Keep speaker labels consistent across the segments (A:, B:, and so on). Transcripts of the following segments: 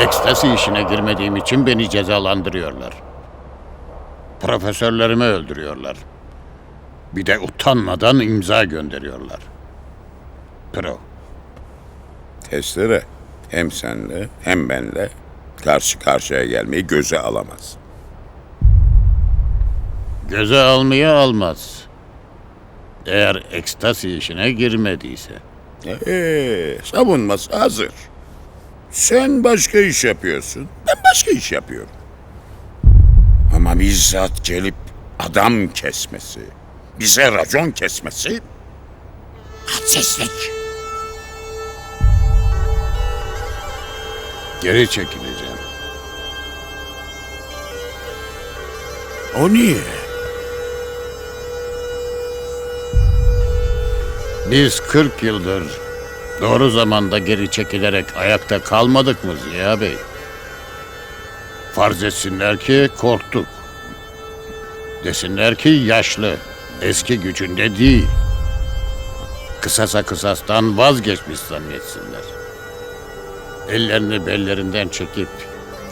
A: Ekstasi işine girmediğim için beni cezalandırıyorlar. Profesörlerimi öldürüyorlar. Bir de utanmadan imza gönderiyorlar. Pro.
B: Testere hem senle hem benle karşı karşıya gelmeyi göze alamaz.
A: Göze almaya almaz. Eğer ekstasi işine girmediyse.
B: Ee, savunması hazır. Sen başka iş yapıyorsun, ben başka iş yapıyorum. Ama bizzat gelip adam kesmesi, bize racon kesmesi hadsizlik.
A: Geri çekileceğim.
B: O niye?
A: Biz 40 yıldır doğru zamanda geri çekilerek ayakta kalmadık mı Ziya Bey? Farz etsinler ki korktuk. Desinler ki yaşlı, eski gücünde değil. Kısasa kısastan vazgeçmiş zannetsinler. Ellerini bellerinden çekip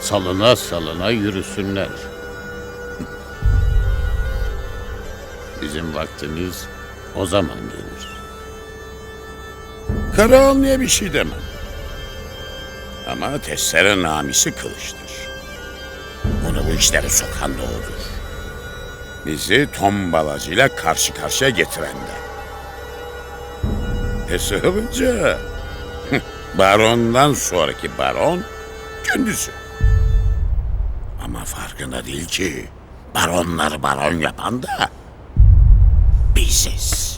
A: salına salına yürüsünler. Bizim vaktimiz o zaman gelir.
B: Karahanlı'ya bir şey demem. Ama testere namisi kılıçtır. Onu bu işlere sokan da odur. Bizi tombalacıyla karşı karşıya getiren de. Hesabınca barondan sonraki baron kendisi. Ama farkında değil ki baronları baron yapan da biziz.